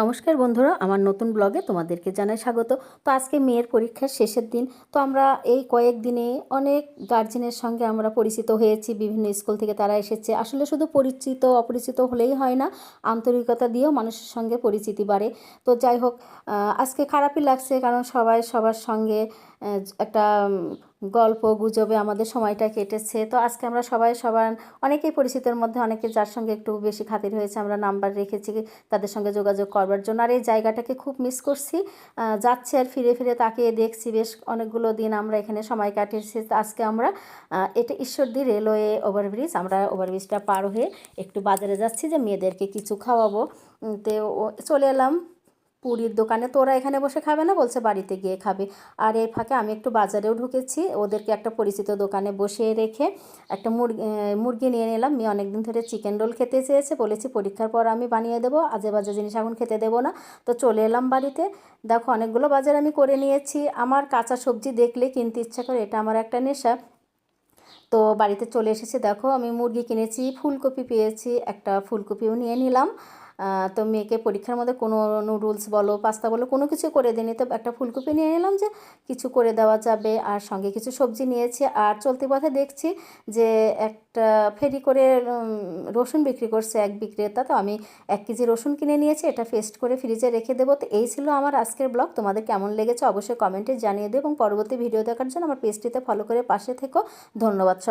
নমস্কার বন্ধুরা, আমার নতুন ব্লগে তোমাদেরকে জানাই স্বাগত। তো আজকে মেয়ের পরীক্ষার শেষের দিন, তো আমরা এই কয়েকদিনে অনেক গার্জেনের সঙ্গে আমরা পরিচিত হয়েছি, বিভিন্ন স্কুল থেকে তারা এসেছে। আসলে শুধু পরিচিত, অপরিচিত হলেই হয় না, আন্তরিকতা দিয়েও মানুষের সঙ্গে পরিচিতি বাড়ে। তো যাই হোক আজকে খারাপই লাগছে, কারণ সবাই সবার সঙ্গে একটা গল্প, গুজবে আমাদের সময়টা কেটেছে। তো আজকে আমরা সবাই সবার, অনেকেই পরিচিতের মধ্যে, অনেকে যার সঙ্গে একটু বেশি খাতির হয়েছে, আমরা নাম্বার রেখেছি, তাদের সঙ্গে যোগাযোগ করবার জন্য। আর এই জায়গাটাকে খুব মিস করছি। যাচ্ছে আর ফিরে ফিরে তাকিয়ে দেখছি, বেশ অনেকগুলো দিন আমরা এখানে সময় কাটিয়েছি। আজকে আমরা এটা ঈশ্বরদী রেলওয়ে ওভারব্রিজ, আমরা ওভারব্রিজটা পার হয়ে একটু বাজারে যাচ্ছি যে মেয়েদেরকে কিছু খাওয়াবো। তো চলে এলাম। পুরীর দোকানে তো ওরা এখানে বসে খাবে না, বলছে বাড়িতে গিয়ে খাবে। আর এই ফাঁকে আমি একটু বাজারেও ঢুকেছি, ওদেরকে একটা পরিচিত দোকানে বসিয়ে রেখে একটা মুরগি মুরগি নিয়ে নিলাম। মেয়ে অনেকদিন ধরে চিকেন রোল খেতে চেয়েছে, বলেছি পরীক্ষার পর আমি বানিয়ে দেবো আজে বাজে জিনিস এখন খেতে দেবো না। তো চলে এলাম বাড়িতে। দেখো অনেকগুলো বাজার আমি করে নিয়েছি। আমার কাঁচা সবজি দেখলে কিনতে ইচ্ছা করে, এটা আমার একটা নেশা। তো বাড়িতে চলে এসেছি। দেখো আমি মুরগি কিনেছি, ফুলকপি পেয়েছি, একটা ফুলকপিও নিয়ে নিলাম। তো মেয়েকে পরীক্ষার মধ্যে কোনো নুডলস বলো, পাস্তা বলো, কোনো কিছু করে দিইনি তো একটা ফুলকপি নিয়ে নিলাম যে কিছু করে দেওয়া যাবে আর সঙ্গে কিছু সবজি নিয়েছি। আর চলতি পথে দেখছি যে একটা ফেরি করে রসুন বিক্রি করছে এক বিক্রেতা। তো আমি এক কেজি রসুন কিনে নিয়েছি, এটা পেস্ট করে ফ্রিজে রেখে দেবো। তো এই ছিল আমার আজকের ব্লগ। তোমাদের কেমন লেগেছে অবশ্যই কমেন্টে জানিয়ে দেবো এবং পরবর্তী ভিডিও দেখার জন্য আমার পেজটিতে ফলো করে পাশে থেকো। ধন্যবাদ সবাই।